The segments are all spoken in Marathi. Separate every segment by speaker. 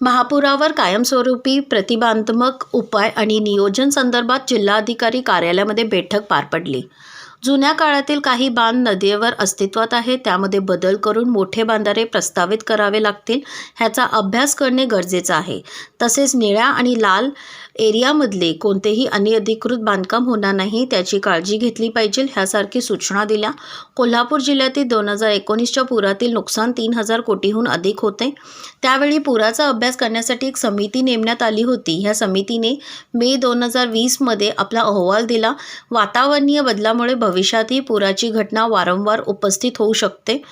Speaker 1: महापुरावर कायमस्वरूपी प्रतिबंधात्मक उपाय आणि नियोजन संदर्भात जिल्हाधिकारी कार्यालयामध्ये बैठक पार पडली. जुन्या काळातील काही बांध नदीवर अस्तित्वात आहे त्यामध्ये बदल करून मोठे बांधारे प्रस्तावित करावे लागतील ह्याचा अभ्यास करणे गरजेचं आहे. तसेच निळ्या आणि लाल एरियामधले कोणतेही अनधिकृत बांधकाम होणार नाही त्याची काळजी घेतली पाहिजे ह्यासारखी सूचना दिल्या. कोल्हापूर जिल्ह्यातील दोन हजार एकोणीसच्या पुरातील नुकसान तीन हजार कोटीहून अधिक होते. त्यावेळी पुराचा अभ्यास करण्यासाठी एक समिती नेमण्यात आली होती. ह्या समितीने मे दोन हजार वीसमध्ये आपला अहवाल दिला. वातावरणीय बदलामुळे भविष्यातही पुराची घटना वारंवार उपस्थित होऊ शकते.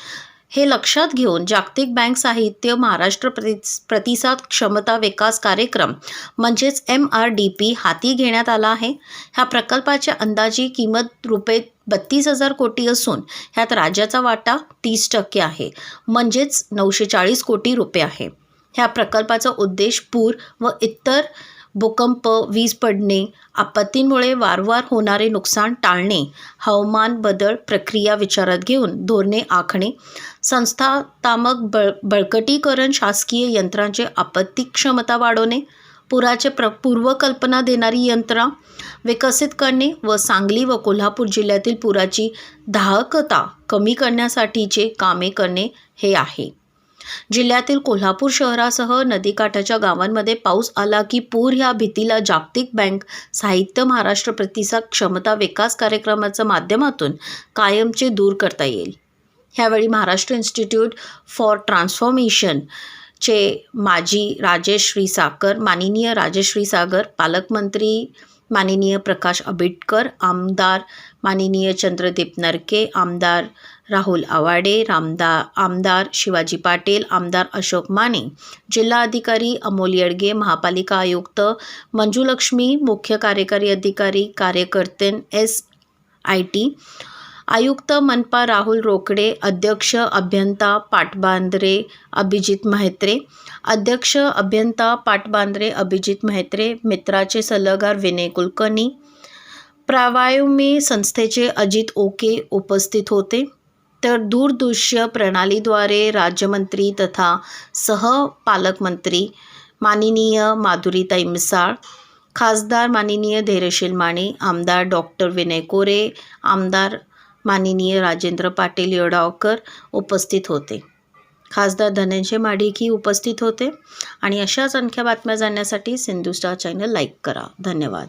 Speaker 1: हे लक्षात घेऊन जागतिक बँक साहित्य महाराष्ट्र प्रति प्रतिसाद क्षमता विकास कार्यक्रम म्हणजेच एम आर डी पी हाती घेण्यात आला आहे. ह्या प्रकल्पाच्या अंदाजी किंमत रुपये बत्तीस हजार कोटी असून ह्यात राज्याचा वाटा तीस टक्के आहे म्हणजेच नऊशे चाळीस कोटी रुपये आहे. ह्या प्रकल्पाचा उद्देश पूर व इतर भूकंप वीज पडणे आपत्तींमुळे वारंवार होणारे नुकसान टाळणे हवामान बदल प्रक्रिया विचारात घेऊन धोरणे आखणे संस्थात्मक बळ बळकटीकरण शासकीय यंत्रांचे आपत्ती क्षमता वाढवणे पुराचे प्र पूर्वकल्पना देणारी यंत्रणा विकसित करणे व सांगली व कोल्हापूर जिल्ह्यातील पुराची दाहकता कमी करण्यासाठीचे कामे करणे हे आहे. जिल्ह्यातील कोल्हापूर शहरासह नदीकाठाच्या गावांमध्ये पाऊस आला की पूर ह्या भीतीला जागतिक बँक साहित्य महाराष्ट्र प्रतिसाद क्षमता विकास कार्यक्रमाच्या माध्यमातून कायमचे दूर करता येईल. ह्यावेळी महाराष्ट्र इन्स्टिट्यूट फॉर ट्रान्सफॉर्मेशन चे माजी राजेश्री साकर माननीय राजेश्री सागर पालकमंत्री माननीय प्रकाश आंबेडकर आमदार माननीय चंद्रदीप नरके आमदार राहुल आवाडे रामदार आमदार शिवाजी पाटील आमदार अशोक माने जिल्हाधिकारी अमोल येडगे महापालिका आयुक्त मंजुलक्ष्मी मुख्य कार्यकारी अधिकारी कार्यकर्ते एस आय टी आयुक्त मनपा राहुल रोकडे अध्यक्ष अभियंता पाटबांद्रे अभिजित म्हेत्रे अध्यक्ष अभियंता पाटबांद्रे अभिजित म्हेत्रे मित्राचे सल्लागार विनय कुलकर्णी प्रावायुमे संस्थेचे अजित ओके उपस्थित होते. तर दूरदृश्य प्रणालीद्वारे राज्यमंत्री तथा सह पालकमंत्री माननीय माधुरीताई मिसाळ खासदार माननीय धैर्यशील माने आमदार डॉक्टर विनय कोरे आमदार माननीय राजेंद्र पाटील येडावकर उपस्थित होते. खासदार धनंजय माडिकी उपस्थित होते. आणि अशाच आणख्या बातम्या जाणण्यासाठी सिंधुस्टार चॅनल लाईक करा. धन्यवाद.